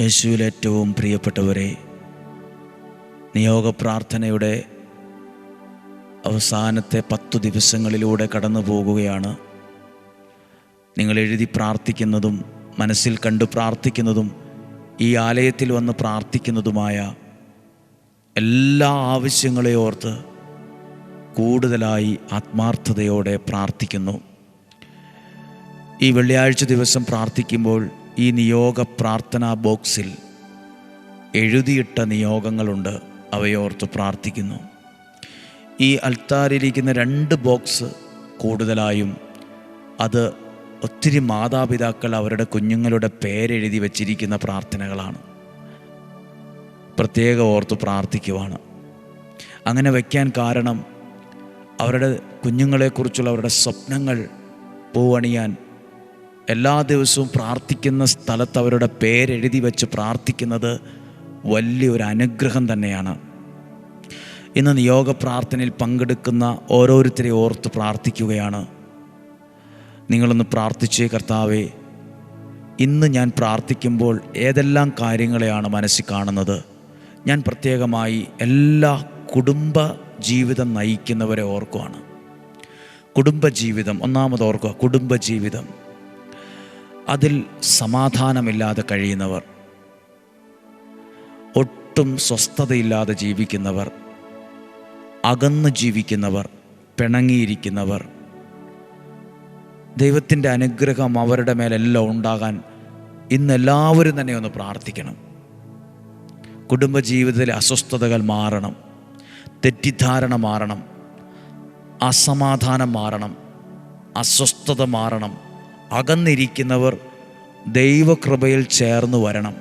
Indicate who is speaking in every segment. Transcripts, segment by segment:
Speaker 1: യേശുവിൽ ഏറ്റവും പ്രിയപ്പെട്ടവരെ നിയോഗ പ്രാർത്ഥനയുടെ അവസാനത്തെ പത്തു ദിവസങ്ങളിലൂടെ കടന്നു പോകുകയാണ്. നിങ്ങൾ എഴുതി പ്രാർത്ഥിക്കുന്നതും മനസ്സിൽ കണ്ടു പ്രാർത്ഥിക്കുന്നതും ഈ ആലയത്തിൽ വന്ന് പ്രാർത്ഥിക്കുന്നതുമായ എല്ലാ ആവശ്യങ്ങളെ ഓർത്ത് കൂടുതലായി ആത്മാർത്ഥതയോടെ പ്രാർത്ഥിക്കുന്നു. ഈ വെള്ളിയാഴ്ച ദിവസം പ്രാർത്ഥിക്കുമ്പോൾ ഈ നിയോഗ പ്രാർത്ഥനാ ബോക്സിൽ എഴുതിയിട്ട നിയോഗങ്ങളുണ്ട്. അവയോർത്ത് പ്രാർത്ഥിക്കുന്നു. ഈ അൽത്താരിലിരിക്കുന്ന രണ്ട് ബോക്സ് കൂടുതലായും അത് ഒത്തിരി മാതാപിതാക്കൾ അവരുടെ കുഞ്ഞുങ്ങളുടെ പേരെഴുതി വച്ചിരിക്കുന്ന പ്രാർത്ഥനകളാണ്. പ്രത്യേക ഓർത്ത് പ്രാർത്ഥിക്കുവാണ്. അങ്ങനെ വയ്ക്കാൻ കാരണം അവരുടെ കുഞ്ഞുങ്ങളെക്കുറിച്ചുള്ള അവരുടെ സ്വപ്നങ്ങൾ പൂവണിയാൻ എല്ലാ ദിവസവും പ്രാർത്ഥിക്കുന്ന സ്ഥലത്ത് അവരുടെ പേരെഴുതി വെച്ച് പ്രാർത്ഥിക്കുന്നത് വലിയൊരു അനുഗ്രഹം തന്നെയാണ്. ഇന്ന് നിയോഗ പ്രാർത്ഥനയിൽ പങ്കെടുക്കുന്ന ഓരോരുത്തരെ ഓർത്ത് പ്രാർത്ഥിക്കുകയാണ്. നിങ്ങളൊന്ന് പ്രാർത്ഥിച്ചേ കർത്താവേ ഇന്ന് ഞാൻ പ്രാർത്ഥിക്കുമ്പോൾ ഏതെല്ലാം കാര്യങ്ങളെയാണ് മനസ്സിൽ കാണുന്നത്? ഞാൻ പ്രത്യേകമായി എല്ലാ കുടുംബ ജീവിതം നയിക്കുന്നവരെ ഓർക്കുവാണ്. കുടുംബജീവിതം ഒന്നാമത് ഓർക്കുക കുടുംബജീവിതം അതിൽ സമാധാനമില്ലാതെ കഴിയുന്നവർ ഒട്ടും സ്വസ്ഥതയില്ലാതെ ജീവിക്കുന്നവർ അകന്ന് ജീവിക്കുന്നവർ പിണങ്ങിയിരിക്കുന്നവർ ദൈവത്തിന്റെ അനുഗ്രഹം അവരുടെ മേലെല്ലാം ഉണ്ടാകാൻ ഇന്ന് എല്ലാവരും തന്നെ ഒന്ന് പ്രാർത്ഥിക്കണം. കുടുംബജീവിതത്തിലെ അസ്വസ്ഥതകൾ മാറണം തെറ്റിദ്ധാരണ മാറണം അസമാധാനം മാറണം അസ്വസ്ഥത മാറണം. അകന്നിരിക്കുന്നവർ ദൈവകൃപയിൽ ചേർന്ന് വരണം.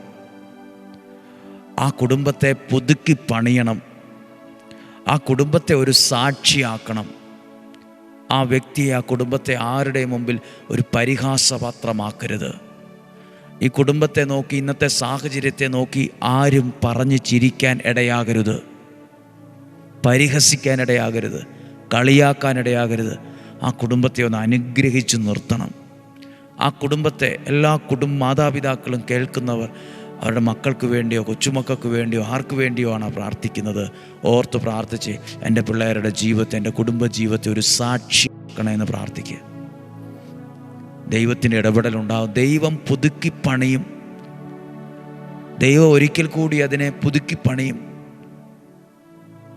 Speaker 1: ആ കുടുംബത്തെ പുതുക്കി പണിയണം. ആ കുടുംബത്തെ ഒരു സാക്ഷിയാക്കണം. ആ വ്യക്തിയെ ആ കുടുംബത്തെ ആരുടെ മുമ്പിൽ ഒരു പരിഹാസപാത്രമാക്കരുത്. ഈ കുടുംബത്തെ നോക്കി ഇന്നത്തെ സാഹചര്യത്തെ നോക്കി ആരും പറഞ്ഞ് ചിരിക്കാൻ ഇടയാകരുത്. പരിഹസിക്കാൻ ഇടയാകരുത്. കളിയാക്കാൻ ഇടയാകരുത്. ആ കുടുംബത്തെ ഒന്ന് അനുഗ്രഹിച്ചു നിർത്തണം. ആ കുടുംബത്തെ എല്ലാ കുടും മാതാപിതാക്കളും കേൾക്കുന്നവർ അവരുടെ മക്കൾക്ക് വേണ്ടിയോ കൊച്ചുമക്കൾക്ക് വേണ്ടിയോ ആർക്ക് വേണ്ടിയോ ആണ് പ്രാർത്ഥിക്കുന്നത്. ഓർത്ത് പ്രാർത്ഥിച്ച് എന്റെ പിള്ളേരുടെ ജീവിതത്തെ എന്റെ കുടുംബ ജീവിതത്തെ ഒരു സാക്ഷി എന്ന് പ്രാർത്ഥിക്കുക. ദൈവത്തിന്റെ ഇടപെടലുണ്ടാവും. ദൈവം പുതുക്കി പണിയും. ദൈവം ഒരിക്കൽ കൂടി അതിനെ പുതുക്കി പണിയും.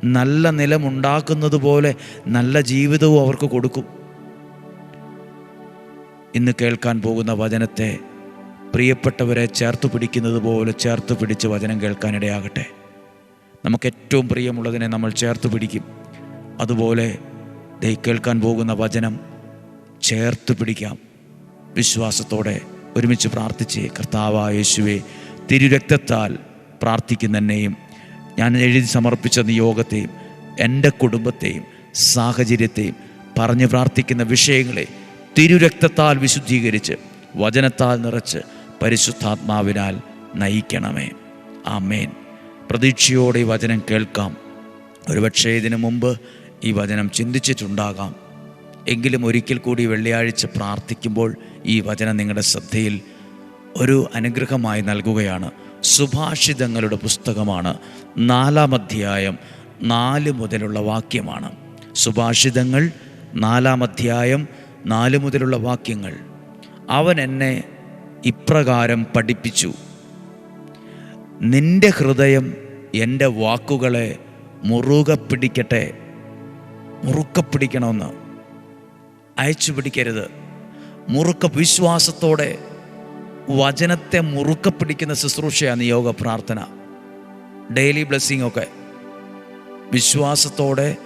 Speaker 1: നല്ല നിലമുണ്ടാക്കുന്നത് പോലെ നല്ല ജീവിതവും അവർക്ക് കൊടുക്കും. ഇന്ന് കേൾക്കാൻ പോകുന്ന വചനത്തെ പ്രിയപ്പെട്ടവരെ ചേർത്ത് പിടിക്കുന്നത് പോലെ ചേർത്ത് പിടിച്ച് വചനം കേൾക്കാനിടയാകട്ടെ. നമുക്ക് ഏറ്റവും പ്രിയമുള്ളതിനെ നമ്മൾ ചേർത്ത് പിടിക്കും. അതുപോലെ ദൈ കേൾക്കാൻ പോകുന്ന വചനം ചേർത്ത് പിടിക്കാം. വിശ്വാസത്തോടെ ഒരുമിച്ച് പ്രാർത്ഥിച്ച് കർത്താവ യേശുവെ തിരുരക്തത്താൽ പ്രാർത്ഥിക്കുന്ന എന്നെയും ഞാൻ എഴുതി സമർപ്പിച്ച നിയോഗത്തെയും എന്റെ കുടുംബത്തെയും സാഹചര്യത്തെയും പറഞ്ഞ് പ്രാർത്ഥിക്കുന്ന വിഷയങ്ങളെ തിരുരക്തത്താൽ വിശുദ്ധീകരിച്ച് വചനത്താൽ നിറച്ച് പരിശുദ്ധാത്മാവിനാൽ നയിക്കണമേ. ആമേൻ. പ്രതീക്ഷയോടെ ഈ വചനം കേൾക്കാം. ഒരുപക്ഷേ ഇതിനു മുമ്പ് ഈ വചനം ചിന്തിച്ചിട്ടുണ്ടാകാം. എങ്കിലും ഒരിക്കൽ കൂടി വെള്ളിയാഴ്ച പ്രാർത്ഥിക്കുമ്പോൾ ഈ വചനം നിങ്ങളുടെ ശ്രദ്ധയിൽ ഒരു അനുഗ്രഹമായി നൽകുകയാണ്. സുഭാഷിതങ്ങളുടെ പുസ്തകമാണ് നാലാം അധ്യായം നാല് മുതലുള്ള വാക്യമാണ്. സുഭാഷിതങ്ങൾ നാലാം അധ്യായം നാല് മുതലുള്ള വാക്യങ്ങൾ. അവൻ എന്നെ ഇപ്രകാരം പഠിപ്പിച്ചു. നിന്റെ ഹൃദയം എന്റെ വാക്കുകളെ മുറുകെ പിടിക്കട്ടെ. മുറുക്കെ പിടിക്കണമെന്ന്. അയച്ചു പിടിക്കരുത്. മുറുക്ക വിശ്വാസത്തോടെ വചനത്തെ മുറുക്കെ പിടിക്കുന്ന ശുശ്രൂഷയാണ് യോഗ പ്രാർത്ഥന. ഡെയിലി ബ്ലെസ്സിങ് ഒക്കെ. വിശ്വാസത്തോടെ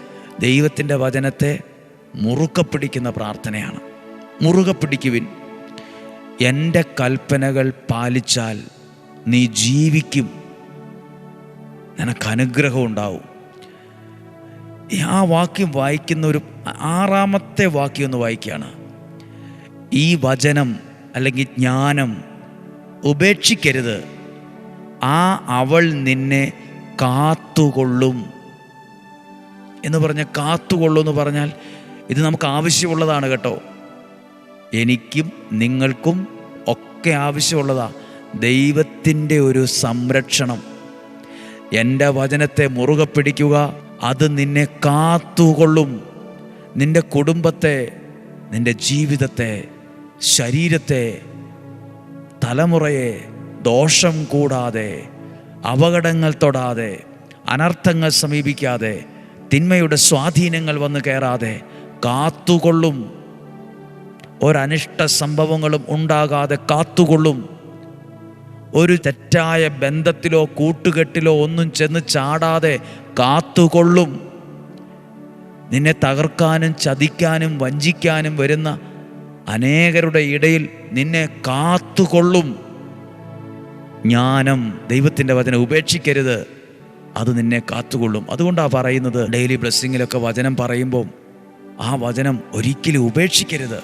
Speaker 1: ദൈവത്തിന്റെ വചനത്തെ മുറുക്കെ പിടിക്കുന്ന പ്രാർത്ഥനയാണ്. മുറുകെ പിടിക്കുവിൻ. എന്റെ കൽപ്പനകൾ പാലിച്ചാൽ നീ ജീവിക്കും. നിനക്ക് അനുഗ്രഹം ഉണ്ടാവും ആ വാക്യം വായിക്കുന്ന ഒരു ആറാമത്തെ വാക്യം ഒന്ന് വായിക്കുകയാണ്. ഈ വചനം അല്ലെങ്കിൽ ജ്ഞാനം ഉപേക്ഷിക്കരുത്. ആ അവൾ നിന്നെ കാത്തുകൊള്ളും. എന്ന് പറഞ്ഞ കാത്തുകൊള്ളും എന്ന് പറഞ്ഞാൽ ഇത് നമുക്ക് ആവശ്യമുള്ളതാണ് കേട്ടോ. എനിക്കും നിങ്ങൾക്കും ഒക്കെ ആവശ്യമുള്ളതാ. ദൈവത്തിന്റെ ഒരു സംരക്ഷണം. എന്റെ വചനത്തെ മുറുകെ പിടിക്കുക അത് നിന്നെ കാത്തുകൊള്ളും. നിന്റെ കുടുംബത്തെ നിന്റെ ജീവിതത്തെ ശരീരത്തെ തലമുറയെ ദോഷം കൂടാതെ അപകടങ്ങൾ തൊടാതെ അനർത്ഥങ്ങൾ സമീപിക്കാതെ തിന്മയുടെ സ്വാധീനങ്ങൾ വന്നു കയറാതെ കാത്തുകൊള്ളും. ഒരനിഷ്ട സംഭവങ്ങളും ഉണ്ടാകാതെ കാത്തുകൊള്ളും. ഒരു തെറ്റായ ബന്ധത്തിലോ കൂട്ടുകെട്ടിലോ ഒന്നും ചെന്ന് ചാടാതെ കാത്തുകൊള്ളും. നിന്നെ തകർക്കാനും ചതിക്കാനും വഞ്ചിക്കാനും വരുന്ന അനേകരുടെ ഇടയിൽ നിന്നെ കാത്തുകൊള്ളും. ജ്ഞാനം ദൈവത്തിന്റെ വചനം ഉപേക്ഷിക്കരുത്. അത് നിന്നെ കാത്തുകൊള്ളും. അതുകൊണ്ടാണ് പറയുന്നത്. ഡെയിലി ബ്ലെസ്സിങ്ങിലൊക്കെ വചനം പറയുമ്പോൾ ആ വചനം ഒരിക്കലും ഉപേക്ഷിക്കരുത്.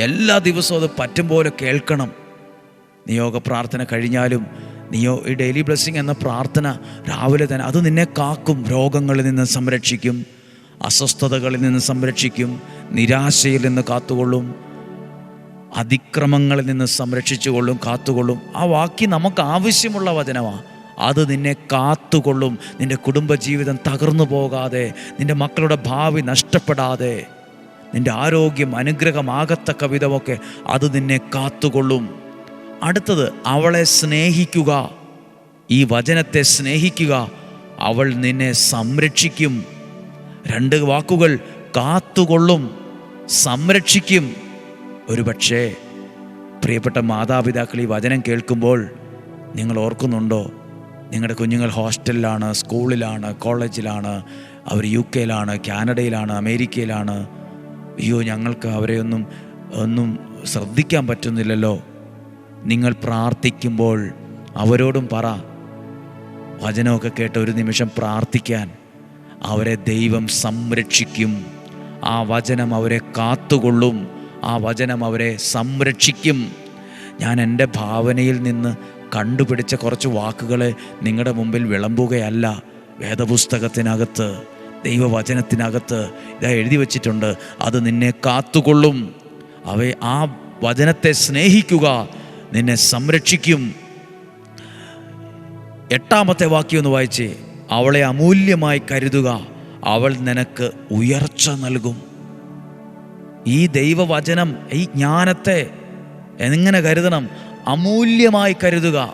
Speaker 1: എല്ലാ ദിവസവും അത് പറ്റും പോലെ കേൾക്കണം. നിയോഗ പ്രാർത്ഥന കഴിഞ്ഞാലും നിയോ ഈ ഡെയിലി ബ്ലെസ്സിങ് എന്ന പ്രാർത്ഥന രാവിലെ തന്നെ അത് നിന്നെ കാക്കും. രോഗങ്ങളിൽ നിന്ന് സംരക്ഷിക്കും അസ്വസ്ഥതകളിൽ നിന്ന് സംരക്ഷിക്കും നിരാശയിൽ നിന്ന് കാത്തുകൊള്ളും അതിക്രമങ്ങളിൽ നിന്ന് സംരക്ഷിച്ചുകൊള്ളും കാത്തുകൊള്ളും. ആ വാക്കി നമുക്ക് ആവശ്യമുള്ള വചനമാണ് അത് നിന്നെ കാത്തുകൊള്ളും. നിന്റെ കുടുംബജീവിതം തകർന്നു പോകാതെ നിന്റെ മക്കളുടെ ഭാവി നഷ്ടപ്പെടാതെ നിന്റെ ആരോഗ്യം അനുഗ്രഹമാകത്തക്ക വിധമൊക്കെ അത് നിന്നെ കാത്തുകൊള്ളും. അടുത്തത് അവളെ സ്നേഹിക്കുക. ഈ വചനത്തെ സ്നേഹിക്കുക. അവൾ നിന്നെ സംരക്ഷിക്കും. രണ്ട് വാക്കുകൾ കാത്തുകൊള്ളും സംരക്ഷിക്കും. ഒരുപക്ഷേ പ്രിയപ്പെട്ട മാതാപിതാക്കൾ ഈ വചനം കേൾക്കുമ്പോൾ നിങ്ങൾ ഓർക്കുന്നുണ്ടോ? നിങ്ങളുടെ കുഞ്ഞുങ്ങൾ ഹോസ്റ്റലിലാണ് സ്കൂളിലാണ് കോളേജിലാണ് അവർ യു കെയിലാണ് കാനഡയിലാണ് അമേരിക്കയിലാണ്. അയ്യോ ഞങ്ങൾക്ക് അവരെ ഒന്നും ഒന്നും ശ്രദ്ധിക്കാൻ പറ്റുന്നില്ലല്ലോ. നിങ്ങൾ പ്രാർത്ഥിക്കുമ്പോൾ അവരോടും പറ. വചനമൊക്കെ കേട്ട് ഒരു നിമിഷം പ്രാർത്ഥിക്കാൻ. അവരെ ദൈവം സംരക്ഷിക്കും. ആ വചനം അവരെ കാത്തുകൊള്ളും. ആ വചനം അവരെ സംരക്ഷിക്കും. ഞാൻ എന്റെ ഭാവനയിൽ നിന്ന് കണ്ടുപിടിച്ച കുറച്ച് വാക്കുകളെ നിങ്ങളുടെ മുമ്പിൽ വിളമ്പുകയല്ല. വേദപുസ്തകത്തിനകത്ത് ദൈവവചനത്തിനകത്ത് ഇതാ എഴുതി വച്ചിട്ടുണ്ട്. അത് നിന്നെ കാത്തുകൊള്ളും. അവ ആ വചനത്തെ സ്നേഹിക്കുക നിന്നെ സംരക്ഷിക്കും. എട്ടാമത്തെ വാക്യം ഒന്ന് വായിച്ചേ. അവളെ അമൂല്യമായി കരുതുക. അവൾ നിനക്ക് ഉയർച്ച നൽകും. ഈ ദൈവവചനം ഈ ജ്ഞാനത്തെ എങ്ങനെ കരുതണം? അമൂല്യമായി കരുതുക.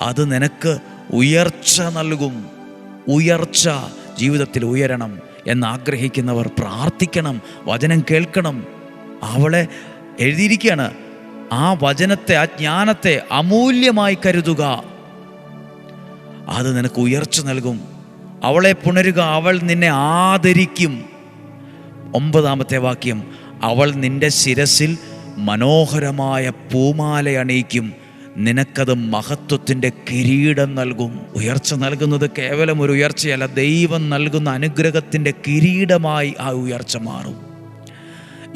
Speaker 1: അത് നിനക്ക് ഉയർച്ച നൽകും. ഉയർച്ച ജീവിതത്തിൽ ഉയരണം എന്ന് ആഗ്രഹിക്കുന്നവർ പ്രാർത്ഥിക്കണം വചനം കേൾക്കണം. അവളെ എഴുതിയിരിക്കുകയാണ് ആ വചനത്തെ ആ ജ്ഞാനത്തെ അമൂല്യമായി കരുതുക. അത് നിനക്ക് ഉയർച്ച നൽകും. അവളെ പുണരുക അവൾ നിന്നെ ആദരിക്കും. ഒമ്പതാമത്തെ വാക്യം അവൾ നിന്റെ ശിരസിൽ മനോഹരമായ പൂമാല അണിയിക്കും. നിനക്കത് മഹത്വത്തിന്റെ കിരീടം നൽകും. ഉയർച്ച നൽകുന്നത് കേവലം ഒരു ഉയർച്ചയല്ല ദൈവം നൽകുന്ന അനുഗ്രഹത്തിന്റെ കിരീടമായി ആ ഉയർച്ച മാറും.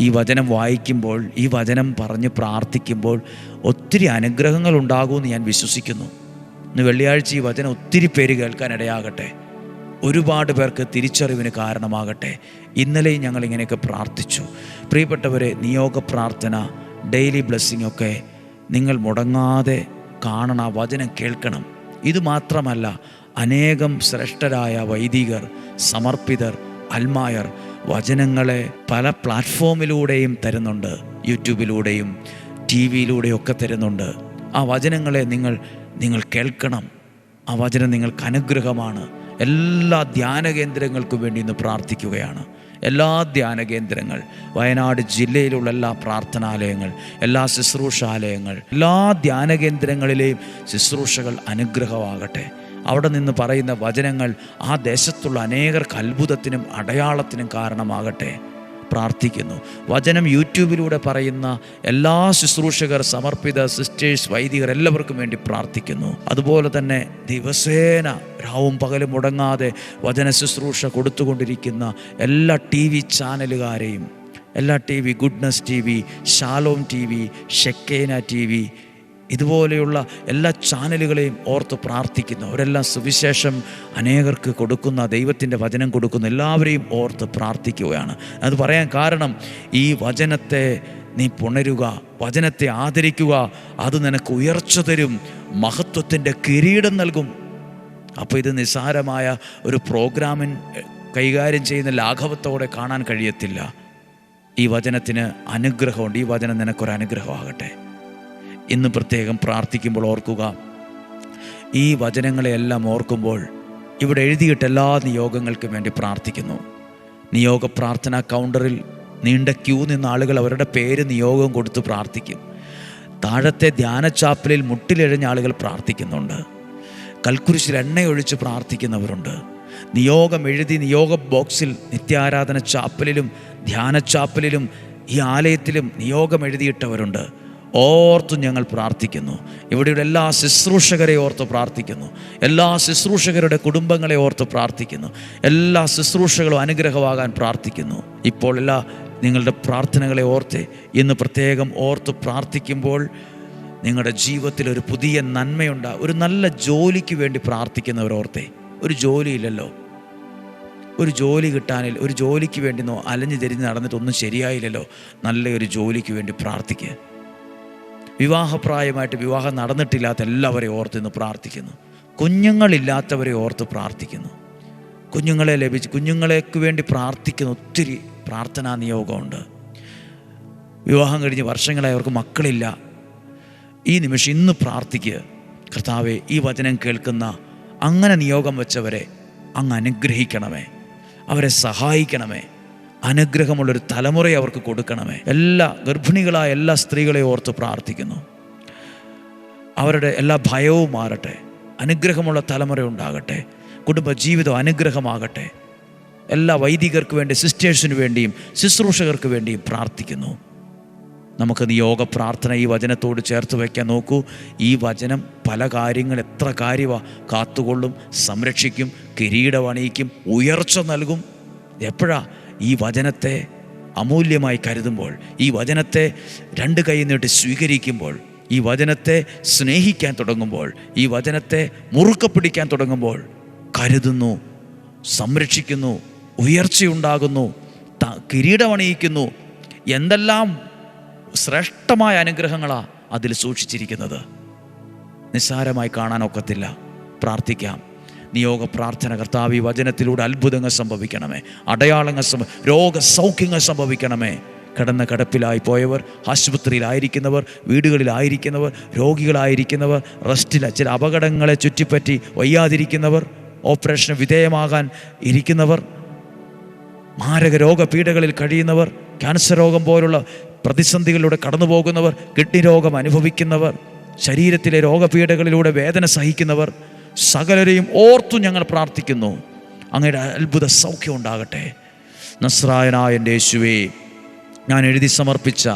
Speaker 1: ഈ വചനം വായിക്കുമ്പോൾ ഈ വചനം പറഞ്ഞ് പ്രാർത്ഥിക്കുമ്പോൾ ഒത്തിരി അനുഗ്രഹങ്ങൾ ഉണ്ടാകുമെന്ന് ഞാൻ വിശ്വസിക്കുന്നു. ഇന്ന് വെള്ളിയാഴ്ച ഈ വചനം ഒത്തിരി പേര് കേൾക്കാൻ ഇടയാകട്ടെ. ഒരുപാട് പേർക്ക് തിരിച്ചറിവിന് കാരണമാകട്ടെ. ഇന്നലെയും ഞങ്ങൾ ഇങ്ങനെയൊക്കെ പ്രാർത്ഥിച്ചു. പ്രിയപ്പെട്ടവരെ നിയോഗ പ്രാർത്ഥന ഡെയിലി ബ്ലെസ്സിങ് ഒക്കെ നിങ്ങൾ മുടങ്ങാതെ കാണണം ആ വചനം കേൾക്കണം. ഇത് മാത്രമല്ല അനേകം ശ്രേഷ്ഠരായ വൈദികർ സമർപ്പിതർ അൽമായർ വചനങ്ങളെ പല പ്ലാറ്റ്ഫോമിലൂടെയും തരുന്നുണ്ട് യൂട്യൂബിലൂടെയും ടി വിയിലൂടെയും ഒക്കെ തരുന്നുണ്ട്. ആ വചനങ്ങളെ നിങ്ങൾ നിങ്ങൾ കേൾക്കണം. ആ വചനം നിങ്ങൾക്ക് അനുഗ്രഹമാണ്. എല്ലാ ധ്യാന കേന്ദ്രങ്ങൾക്കും വേണ്ടി ഇന്ന് പ്രാർത്ഥിക്കുകയാണ്. എല്ലാ ധ്യാന കേന്ദ്രങ്ങൾ വയനാട് ജില്ലയിലുള്ള എല്ലാ പ്രാർത്ഥനാലയങ്ങൾ എല്ലാ ശുശ്രൂഷാലയങ്ങൾ എല്ലാ ധ്യാന കേന്ദ്രങ്ങളിലെയും ശുശ്രൂഷകൾ അനുഗ്രഹമാകട്ടെ. അവിടെ നിന്ന് പറയുന്ന വചനങ്ങൾ ആ ദേശത്തുള്ള അനേകർക്ക് അത്ഭുതത്തിനും അടയാളത്തിനും കാരണമാകട്ടെ. പ്രാർത്ഥിക്കുന്നു. വചനം യൂട്യൂബിലൂടെ പറയുന്ന എല്ലാ ശുശ്രൂഷകർ സമർപ്പിത സിസ്റ്റേഴ്സ് വൈദികർ എല്ലാവർക്കും വേണ്ടി പ്രാർത്ഥിക്കുന്നു. അതുപോലെ തന്നെ ദിവസേന രാവും പകലും മുടങ്ങാതെ വചന ശുശ്രൂഷ കൊടുത്തുകൊണ്ടിരിക്കുന്ന എല്ലാ ടി വി ചാനലുകാരെയും എല്ലാ T V Goodness T V Shalom T V Shekinah T V ഇതുപോലെയുള്ള എല്ലാ ചാനലുകളെയും ഓർത്ത് പ്രാർത്ഥിക്കുന്നു. അവരെല്ലാം സുവിശേഷം അനേകർക്ക് കൊടുക്കുന്ന ദൈവത്തിന്റെ വചനം കൊടുക്കുന്ന എല്ലാവരെയും ഓർത്ത് പ്രാർത്ഥിക്കുകയാണ്. അത് പറയാൻ കാരണം ഈ വചനത്തെ നീ പുണരുക വചനത്തെ ആദരിക്കുക അത് നിനക്ക് ഉയർച്ച തരും മഹത്വത്തിന്റെ കിരീടം നൽകും. അപ്പോൾ ഇത് നിസ്സാരമായ ഒരു പ്രോഗ്രാമിൻ കൈകാര്യം ചെയ്യുന്ന ലാഘവത്തോടെ കാണാൻ കഴിയത്തില്ല. ഈ വചനത്തിന് അനുഗ്രഹമുണ്ട്. ഈ വചനം നിനക്കൊരു അനുഗ്രഹമാകട്ടെ ഇന്ന് പ്രത്യേകം പ്രാർത്ഥിക്കുമ്പോൾ ഓർക്കുക. ഈ വചനങ്ങളെയെല്ലാം ഓർക്കുമ്പോൾ ഇവിടെ എഴുതിയിട്ട് എല്ലാ നിയോഗങ്ങൾക്കും വേണ്ടി പ്രാർത്ഥിക്കുന്നു. നിയോഗ പ്രാർത്ഥന കൗണ്ടറിൽ നീണ്ട ക്യൂ നിന്ന ആളുകൾ അവരുടെ പേര് നിയോഗം കൊടുത്ത് പ്രാർത്ഥിക്കും. താഴത്തെ ധ്യാനച്ചാപ്പലിൽ മുട്ടിലെഴിഞ്ഞ ആളുകൾ പ്രാർത്ഥിക്കുന്നുണ്ട്. കൽക്കുരിശിൽ എണ്ണയൊഴിച്ച് പ്രാർത്ഥിക്കുന്നവരുണ്ട്. നിയോഗം എഴുതി നിയോഗ ബോക്സിൽ നിത്യാരാധന ചാപ്പലിലും ധ്യാനച്ചാപ്പലിലും ഈ ആലയത്തിലും നിയോഗം എഴുതിയിട്ടവരുണ്ട്. ഓർത്തും ഞങ്ങൾ പ്രാർത്ഥിക്കുന്നു. ഇവിടെയുള്ള എല്ലാ ശുശ്രൂഷകരെ ഓർത്ത് പ്രാർത്ഥിക്കുന്നു. എല്ലാ ശുശ്രൂഷകരുടെ കുടുംബങ്ങളെ ഓർത്ത് പ്രാർത്ഥിക്കുന്നു. എല്ലാ ശുശ്രൂഷകളും അനുഗ്രഹമാകാൻ പ്രാർത്ഥിക്കുന്നു. ഇപ്പോൾ എല്ലാ നിങ്ങളുടെ പ്രാർത്ഥനകളെ ഓർത്ത് ഇന്ന് പ്രത്യേകം ഓർത്ത് പ്രാർത്ഥിക്കുമ്പോൾ നിങ്ങളുടെ ജീവിതത്തിൽ ഒരു പുതിയ നന്മയുണ്ട ഒരു നല്ല ജോലിക്ക് വേണ്ടി പ്രാർത്ഥിക്കുന്നവരോർത്തെ ഒരു ജോലിയില്ലല്ലോ. ഒരു ജോലി കിട്ടാനിൽ ഒരു ജോലിക്ക് വേണ്ടി നോ അലഞ്ഞു തിരിഞ്ഞ് നടന്നിട്ടൊന്നും ശരിയായില്ലല്ലോ. നല്ലൊരു ജോലിക്ക് വേണ്ടി പ്രാർത്ഥിക്കുക വിവാഹപ്രായമായിട്ട് വിവാഹം നടന്നിട്ടില്ലാത്ത എല്ലാവരെയും ഓർത്ത് ഇന്ന് പ്രാർത്ഥിക്കുന്നു. കുഞ്ഞുങ്ങളില്ലാത്തവരെ ഓർത്ത് പ്രാർത്ഥിക്കുന്നു. കുഞ്ഞുങ്ങളെ ലഭിച്ച് കുഞ്ഞുങ്ങളേക്ക് വേണ്ടി പ്രാർത്ഥിക്കുന്ന ഒത്തിരി പ്രാർത്ഥനാ നിയോഗമുണ്ട്. വിവാഹം കഴിഞ്ഞ് വർഷങ്ങളായി അവർക്ക് മക്കളില്ല. ഈ നിമിഷം ഇന്ന് പ്രാർത്ഥിക്കുക കർത്താവെ ഈ വചനം കേൾക്കുന്ന അങ്ങനെ നിയോഗം വെച്ചവരെ അങ്ങ് അനുഗ്രഹിക്കണമേ. അവരെ സഹായിക്കണമേ. അനുഗ്രഹമുള്ളൊരു തലമുറയെ അവർക്ക് കൊടുക്കണമേ. എല്ലാ ഗർഭിണികളായ എല്ലാ സ്ത്രീകളെ ഓർത്ത് പ്രാർത്ഥിക്കുന്നു. അവരുടെ എല്ലാ ഭയവും മാറട്ടെ. അനുഗ്രഹമുള്ള തലമുറ ഉണ്ടാകട്ടെ. കുടുംബജീവിതം അനുഗ്രഹമാകട്ടെ. എല്ലാ വൈദികർക്ക് വേണ്ടി സിസ്റ്റേഴ്സിന് വേണ്ടിയും ശുശ്രൂഷകർക്ക് വേണ്ടിയും പ്രാർത്ഥിക്കുന്നു. നമുക്ക് നിയോഗ പ്രാർത്ഥന ഈ വചനത്തോട് ചേർത്ത് വയ്ക്കാൻ നോക്കൂ. ഈ വചനം പല കാര്യങ്ങൾ എത്ര കാര്യമാണ് കാത്തുകൊള്ളും സംരക്ഷിക്കും കിരീടമണിയിക്കും ഉയർച്ച നൽകും. എപ്പോഴാ? ഈ വചനത്തെ അമൂല്യമായി കരുതുമ്പോൾ ഈ വചനത്തെ രണ്ട് കൈ നീട്ടി സ്വീകരിക്കുമ്പോൾ ഈ വചനത്തെ സ്നേഹിക്കാൻ തുടങ്ങുമ്പോൾ ഈ വചനത്തെ മുറുക്ക പിടിക്കാൻ തുടങ്ങുമ്പോൾ കരുതുന്നു സംരക്ഷിക്കുന്നു ഉയർച്ചയുണ്ടാകുന്നു കിരീടമണിയിക്കുന്നു. എന്തെല്ലാം ശ്രേഷ്ഠമായ അനുഗ്രഹങ്ങളാണ് അതിൽ സൂക്ഷിച്ചിരിക്കുന്നത്. നിസ്സാരമായി കാണാനൊക്കത്തില്ല. പ്രാർത്ഥിക്കാം. നിയോഗ പ്രാർത്ഥന കർത്താവ് ഈ വചനത്തിലൂടെ അത്ഭുതങ്ങൾ സംഭവിക്കണമേ. അടയാളങ്ങൾ സംഭ രോഗസൗഖ്യങ്ങൾ സംഭവിക്കണമേ. കിടന്ന കിടപ്പിലായി പോയവർ ആശുപത്രിയിലായിരിക്കുന്നവർ വീടുകളിലായിരിക്കുന്നവർ രോഗികളായിരിക്കുന്നവർ റെസ്റ്റിൽ ചില അപകടങ്ങളെ ചുറ്റിപ്പറ്റി വയ്യാതിരിക്കുന്നവർ ഓപ്പറേഷന് വിധേയമാകാൻ ഇരിക്കുന്നവർ മാരക രോഗപീഠകളിൽ കഴിയുന്നവർ ക്യാൻസർ രോഗം പോലുള്ള പ്രതിസന്ധികളിലൂടെ കടന്നു പോകുന്നവർ കിഡ്നി രോഗം അനുഭവിക്കുന്നവർ ശരീരത്തിലെ രോഗപീഠകളിലൂടെ വേദന സഹിക്കുന്നവർ സകലരെയും ഓർത്തു ഞങ്ങൾ പ്രാർത്ഥിക്കുന്നു. അങ്ങയുടെ അത്ഭുത സൗഖ്യം ഉണ്ടാകട്ടെ. നസ്രായനായ എന്റെ യേശുവേ ഞാൻ എഴുതി സമർപ്പിച്ച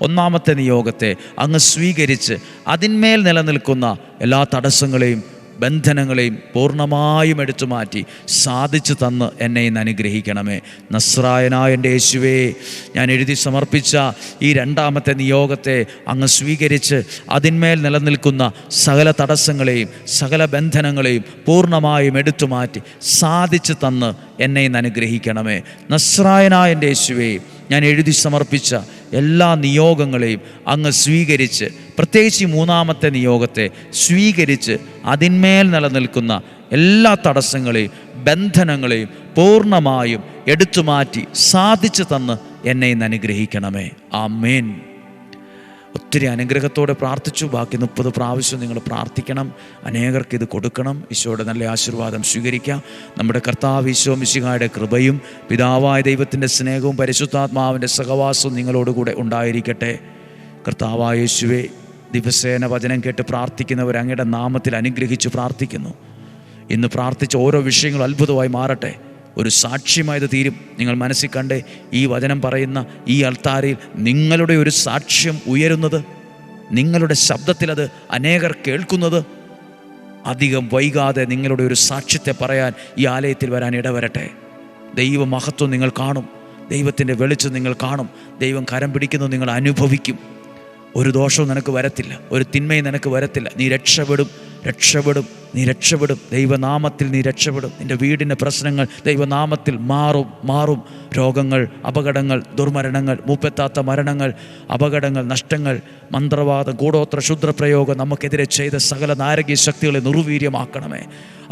Speaker 1: ഒന്നാമത്തെ നിയോഗത്തെ അങ്ങ് സ്വീകരിച്ച് അതിന്മേൽ നിലനിൽക്കുന്ന എല്ലാ തടസ്സങ്ങളെയും ബന്ധനങ്ങളെയും പൂർണമായും എടുത്തു മാറ്റി സാധിച്ചു തന്ന് എന്നെ ഇന്ന് അനുഗ്രഹിക്കണമേ. നസ്രായനായ എന്റെ യേശുവേ ഞാൻ എഴുതി സമർപ്പിച്ച ഈ രണ്ടാമത്തെ നിയോഗത്തെ അങ്ങ് സ്വീകരിച്ച് അതിന്മേൽ നിലനിൽക്കുന്ന സകല തടസ്സങ്ങളെയും സകല ബന്ധനങ്ങളെയും പൂർണമായും എടുത്തു മാറ്റി സാധിച്ചു തന്ന് എന്നെ ഇന്ന് അനുഗ്രഹിക്കണമേ. നസ്രായനായ എന്റെ യേശുവേ ഞാൻ എഴുതി സമർപ്പിച്ച എല്ലാ നിയോഗങ്ങളെയും അങ്ങ് സ്വീകരിച്ച് പ്രത്യേകിച്ച് ഈ മൂന്നാമത്തെ നിയോഗത്തെ സ്വീകരിച്ച് അതിന്മേൽ നിലനിൽക്കുന്ന എല്ലാ തടസ്സങ്ങളെയും ബന്ധനങ്ങളെയും പൂർണമായും എടുത്തു മാറ്റി സാധിച്ചു തന്ന് എന്നെ ഇന്ന് അനുഗ്രഹിക്കണമേ. ആ മേൻ ഒത്തിരി അനുഗ്രഹത്തോടെ പ്രാർത്ഥിച്ചു. ബാക്കി മുപ്പത് പ്രാവശ്യം നിങ്ങൾ പ്രാർത്ഥിക്കണം. അനേകർക്ക് ഇത് കൊടുക്കണം. ഈശോയുടെ നല്ല ആശീർവാദം സ്വീകരിക്കാം. നമ്മുടെ കർത്താവ് ഈശോ മിശിഹായുടെ കൃപയും പിതാവായ ദൈവത്തിന്റെ സ്നേഹവും പരിശുദ്ധാത്മാവിന്റെ സഹവാസവും നിങ്ങളോടുകൂടെ ഉണ്ടായിരിക്കട്ടെ. കർത്താവായ യേശുവെ ദിവസേന വചനം കേട്ട് പ്രാർത്ഥിക്കുന്നവർ അങ്ങയുടെ നാമത്തിൽ അനുഗ്രഹിച്ച് പ്രാർത്ഥിക്കുന്നു. ഇന്ന് പ്രാർത്ഥിച്ച ഓരോ വിഷയങ്ങളും അത്ഭുതമായി മാറട്ടെ. ഒരു സാക്ഷ്യമായത് തീരും. നിങ്ങൾ മനസ്സിൽ കണ്ട് ഈ വചനം പറയുന്ന ഈ അൾത്താരയിൽ നിങ്ങളുടെ ഒരു സാക്ഷ്യം ഉയരുന്നത് നിങ്ങളുടെ ശബ്ദത്തിൽ അത് അനേകർ കേൾക്കുന്നത് അധികം വൈകാതെ നിങ്ങളുടെ ഒരു സാക്ഷ്യത്തെ പറയാൻ ഈ ആലയത്തിൽ വരാൻ ഇടവരട്ടെ. ദൈവമഹത്വം നിങ്ങൾ കാണും. ദൈവത്തിന്റെ വെളിച്ചം നിങ്ങൾ കാണും. ദൈവം കരം പിടിക്കുന്നത് നിങ്ങൾ അനുഭവിക്കും. ഒരു ദോഷവും നിനക്ക് വരത്തില്ല. ഒരു തിന്മയും നിനക്ക് വരത്തില്ല. നീ രക്ഷപ്പെടും രക്ഷപ്പെടും. നീ രക്ഷപ്പെടും. ദൈവനാമത്തിൽ നീ രക്ഷപ്പെടും. നിന്റെ വീടിന്റെ പ്രശ്നങ്ങൾ ദൈവനാമത്തിൽ മാറും. മാറും. രോഗങ്ങൾ അപകടങ്ങൾ ദുർമരണങ്ങൾ മൂപ്പെത്താത്ത മരണങ്ങൾ അപകടങ്ങൾ നഷ്ടങ്ങൾ മന്ത്രവാദം ഗൂഢോത്ര ശുദ്രപ്രയോഗം നമുക്കെതിരെ ചെയ്ത സകല നാരകീയ ശക്തികളെ നിർവീര്യമാക്കണമേ.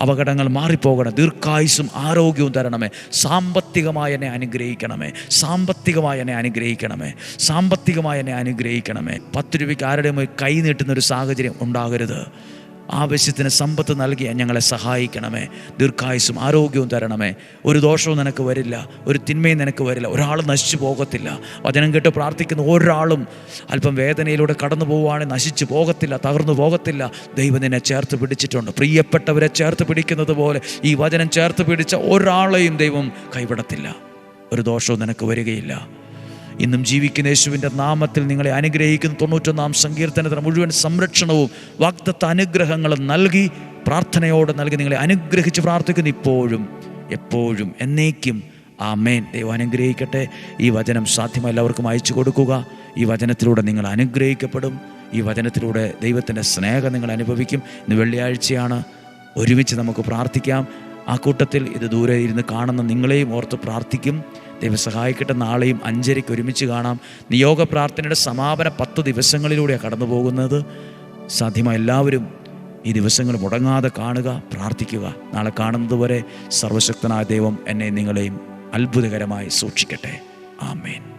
Speaker 1: അപകടങ്ങൾ മാറിപ്പോകണം. ദീർഘായുസും ആരോഗ്യവും തരണമേ. സാമ്പത്തികമായി എന്നെ അനുഗ്രഹിക്കണമേ. സാമ്പത്തികമായി എന്നെ അനുഗ്രഹിക്കണമേ. സാമ്പത്തികമായി എന്നെ അനുഗ്രഹിക്കണമേ. പത്ത് രൂപയ്ക്ക് ആരുടെയും കൈ നീട്ടുന്ന ഒരു സാഹചര്യം ഉണ്ടാകരുത്. ആവശ്യത്തിന് സമ്പത്ത് നൽകി ഞങ്ങളെ സഹായിക്കണമേ. ദീർഘായുസും ആരോഗ്യവും തരണമേ. ഒരു ദോഷവും നിനക്ക് വരില്ല ഒരു തിന്മയും നിനക്ക് വരില്ല ഒരാൾ നശിച്ചു പോകത്തില്ല. വചനം കേട്ട് പ്രാർത്ഥിക്കുന്ന ഒരാളും അല്പം വേദനയിലൂടെ കടന്നു പോവുകയാണെങ്കിൽ നശിച്ചു പോകത്തില്ല തകർന്നു പോകത്തില്ല. ദൈവം നിന്നെ ചേർത്ത് പിടിച്ചിട്ടുണ്ട്. പ്രിയപ്പെട്ടവരെ ചേർത്ത് പിടിക്കുന്നത് പോലെ ഈ വചനം ചേർത്ത് പിടിച്ച ഒരാളെയും ദൈവം കൈവിടത്തില്ല. ഒരു ദോഷവും നിനക്ക് വരികയില്ല. ഇന്നും ജീവിക്കുന്ന യേശുവിന്റെ നാമത്തിൽ നിങ്ങളെ അനുഗ്രഹിക്കുന്ന തൊണ്ണൂറ്റൊന്നാം സങ്കീർത്തനത്തിന് മുഴുവൻ സംരക്ഷണവും വാഗ്ദത്ത അനുഗ്രഹങ്ങളും നൽകി പ്രാർത്ഥനയോടെ നൽകി നിങ്ങളെ അനുഗ്രഹിച്ച് പ്രാർത്ഥിക്കുന്നു ഇപ്പോഴും എപ്പോഴും എന്നേക്കും. ആ മേൻ ദൈവം അനുഗ്രഹിക്കട്ടെ. ഈ വചനം സാധ്യമായി എല്ലാവർക്കും അയച്ചു കൊടുക്കുക. ഈ വചനത്തിലൂടെ നിങ്ങൾ അനുഗ്രഹിക്കപ്പെടും. ഈ വചനത്തിലൂടെ ദൈവത്തിന്റെ സ്നേഹം നിങ്ങൾ അനുഭവിക്കും. ഇന്ന് വെള്ളിയാഴ്ചയാണ്. ഒരുമിച്ച് നമുക്ക് പ്രാർത്ഥിക്കാം. ആ കൂട്ടത്തിൽ ഇത് ദൂരെ ഇരുന്ന് കാണുന്ന നിങ്ങളെയും ഓർത്ത് പ്രാർത്ഥിക്കും. ദൈവം സഹായിക്കട്ടെ. നാളെയും അഞ്ചരയ്ക്ക് ഒരുമിച്ച് കാണാം. നിയോഗ പ്രാർത്ഥനയുടെ സമാപന പത്ത് ദിവസങ്ങളിലൂടെയാണ് കടന്നു പോകുന്നത്. സാധ്യമായ എല്ലാവരും ഈ ദിവസങ്ങൾ മുടങ്ങാതെ കാണുക പ്രാർത്ഥിക്കുക. നാളെ കാണുന്നതുവരെ സർവശക്തനായ ദൈവം എന്നെ നിങ്ങളെയും അത്ഭുതകരമായി സൂക്ഷിക്കട്ടെ. ആമേൻ.